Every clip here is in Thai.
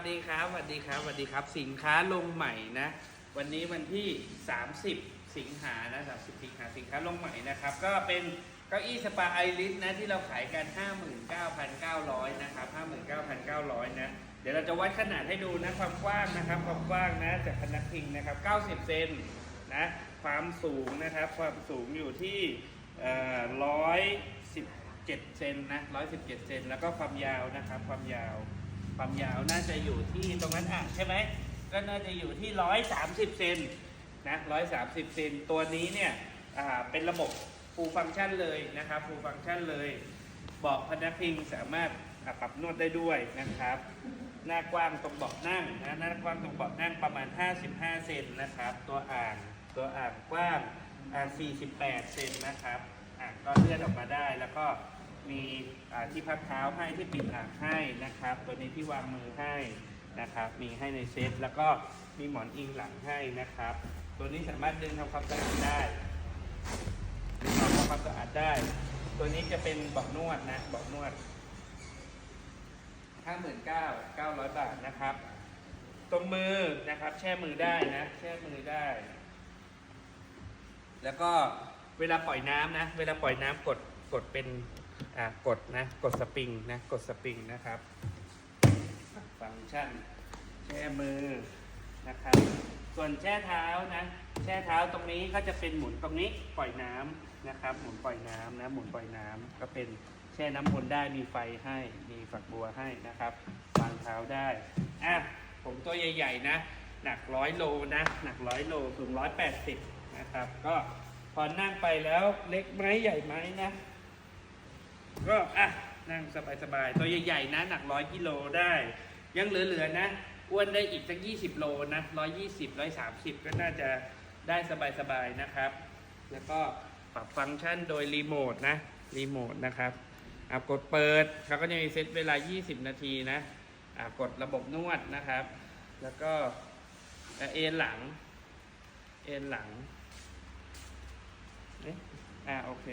สดีครับสวัสดีครับสวัสดีครับ สินค้าลงใหม่นะ วันนี้วันที่ 30 สิงหานะ30สิงหาสินค้าลงใหม่นะครับ ก็เป็นเก้าอี้สปาไอริสนะที่เราขายกัน 59,900นะครับ59,900 นะ เดี๋ยวเราจะวัดขนาดให้ดูนะความกว้างนะครับความกว้างนะจากพนักพิงนะครับ 90 เซนนะความสูงนะครับความสูงอยู่ที่117เซนนะ117 เซน แล้วก็ความยาวนะครับ ความยาว ความยาวน่าจะอยู่ที่ตรงนั้นอะใช่ไหมก็น่าจะอยู่ที่130เซนนะ130เซนตัวนี้เนี่ยเป็นระบบ full function เลยนะครับ full function เลยเบาะพนักพิงสามารถปรับนวดได้ด้วยนะครับ หน้ากว้างตรงเบาะนั่งนะหน้ากว้างตรงเบาะนั่งประมาณ 55 เซนนะครับ ตัวอ่างตัวอ่างกว้างอ่า48 เซนนะครับอะก็เลื่อนออกมาได้แล้วก็ มีที่พักเท้าให้ที่ปิดอ่างให้นะครับ ตัวนี้ที่วางมือให้นะครับ มีให้ในเซตแล้วก็มีหมอนอิงหลังให้นะครับ ตัวนี้สามารถดึงทำความสะอาดได้ทำความสะอาดได้ ตัวนี้จะเป็นเบาะนวดนะเบาะนวด59,900บาทนะครับ ตรงมือนะครับแช่มือได้นะแช่มือได้ แล้วก็เวลาปล่อยน้ำนะ เวลาปล่อยน้ำกดกดเป็น อ่ากดนะกดสปริงนะกดสปริงนะครับ ฟังก์ชันแช่มือนะครับ ส่วนแช่เท้านะแช่เท้าตรงนี้ก็จะเป็นหมุนตรงนี้ปล่อยน้ำนะครับ หมุนปล่อยน้ำนะหมุนปล่อยน้ำก็เป็นแช่น้ำวนได้มีไฟให้มีฝักบัวให้นะครับวางเท้าได้อะผมตัวใหญ่ๆนะหนักร้อยโลนะหนักร้อยโลสูงร้อยแปดสิบนะครับ ก็พอนั่งไปแล้วเล็กไหมใหญ่ไหมนะ ก็อะนั่งสบายๆตัวใหญ่ๆนะหนักร้อยกิโลได้ ยังเหลือๆนะอ้วนได้อีกสัก 20 โลนะ120 130 ก็น่าจะได้สบายๆนะครับ แล้วก็ปรับฟังก์ชันโดยรีโมทนะรีโมทนะครับอะกดเปิดเขาก็จะมีเซตเวลา 20 นาทีนะอะกดระบบนวดนะครับ แล้วก็เอ็นหลัง เอ็นหลังเอ๊ะอะโอเค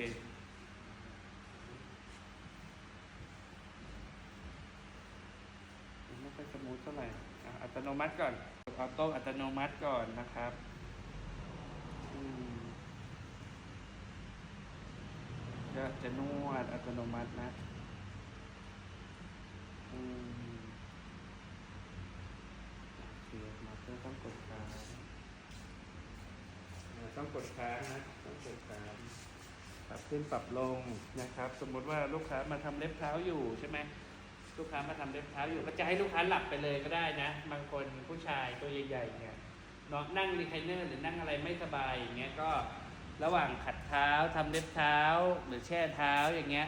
ไม่ค่อยสมู ท่าไหร่อัตโนมัติก่อนกดออโต้อัตโนมัติก่อนนะครับอืมก็จะนวดอัตโนมัตินะอืมโอเคมาเพื่อต้องกดค้างต้องกดค้างนะต้องกดค้างปรับขึ้นปรับลงนะครับ สมมติว่าลูกค้ามาทำเล็บเท้าอยู่ใช่ไหม ลูกค้ามาทำเล็บเท้าอยู่ก็จะให้ลูกค้าหลับไปเลยก็ได้นะ บางคนผู้ชายตัวใหญ่ๆเนี่ยนอนนั่งรีไคลเนอร์หรือนั่งอะไรไม่สบายอย่างเงี้ยก็ระหว่างขัดเท้าทำเล็บเท้า หรือแช่เท้าอย่างเงี้ย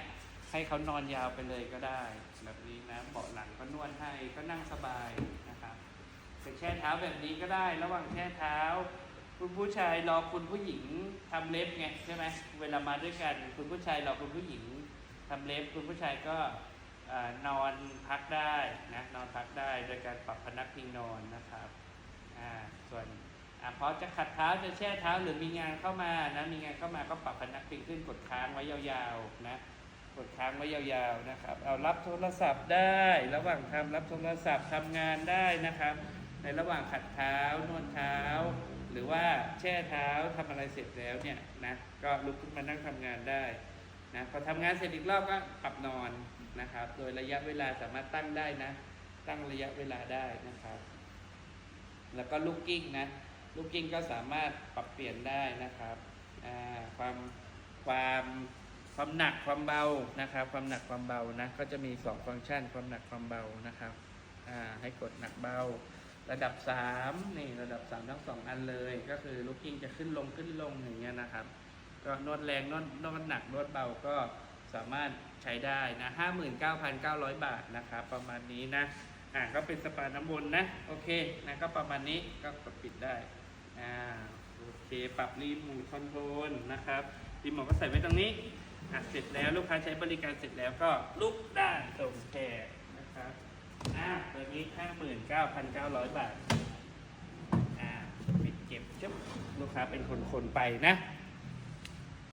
ให้เขานอนยาวไปเลยก็ได้ แบบนี้นะเบาะหลังก็นวดให้ก็นั่งสบายนะครับเป็นแช่เท้าแบบนี้ก็ได้ ระหว่างแช่เท้า คุณผู้ชายรอคุณผู้หญิงทำเล็บไงใช่ไหมเวลามาด้วยกัน คุณผู้ชายรอคุณผู้หญิงทำเล็บ คุณผู้ชายก็ อนอนพักได้นะนอนพักได้โดยการปรับพนักพิงนอนนะครับส่วนอพอจะขัดเท้าจะแช่เท้าหรือมีงานเข้ามานะมีงานเข้ามาก็ปรับพนักพิงขึ้นกดค้างไว้ยาวๆนะกดค้างไว้ยาวๆนะครับ เอารับโทรศัพท์ได้ ระหว่างทำรับโทรศัพท์ทำงานได้นะครับ ในระหว่างขัดเท้านวดเท้า หรือว่าแช่เท้าทำอะไรเสร็จแล้วเนี่ยนะก็ลุกขึ้นมานั่งทำงานได้นะพอทำงานเสร็จอีกรอบก็ปรับนอน นะครับ โดยระยะเวลาสามารถตั้งได้นะ ตั้งระยะเวลาได้นะครับ แล้วก็ลูกกิ้งนะ ลูกกิ้งก็สามารถปรับเปลี่ยนได้นะครับ ความความความหนักความเบานะครับ ความหนักความเบานะ ก็จะมีสองฟังก์ชัน ความหนักความเบานะครับ ให้กดหนักเบา ระดับ 3 นี่ระดับ 3 ทั้งสองอันเลย ก็คือลูกกิ้งจะขึ้นลงขึ้นลงอย่างเงี้ยนะครับ ก็นวดแรงนวดนวดหนักนวดเบาก็ สามารถใช้ได้นะ59,900 บาทนะครับประมาณนี้นะอ่าก็เป็นสปาน้ำวนนะ โอเคนะก็ประมาณนี้ก็กดปิดได้อ่าโอเคปรับรีโมทคอนโทรลนะครับรีโมทก็ใส่ไว้ตรงนี้อะเสร็จแล้วลูกค้าใช้บริการเสร็จแล้วก็ลุกได้ตรงแขนนะครับอ่าตัวนี้59,900 บาทอ่าปิดเก็บจุ๊บลูกค้าเป็นคนๆไปนะ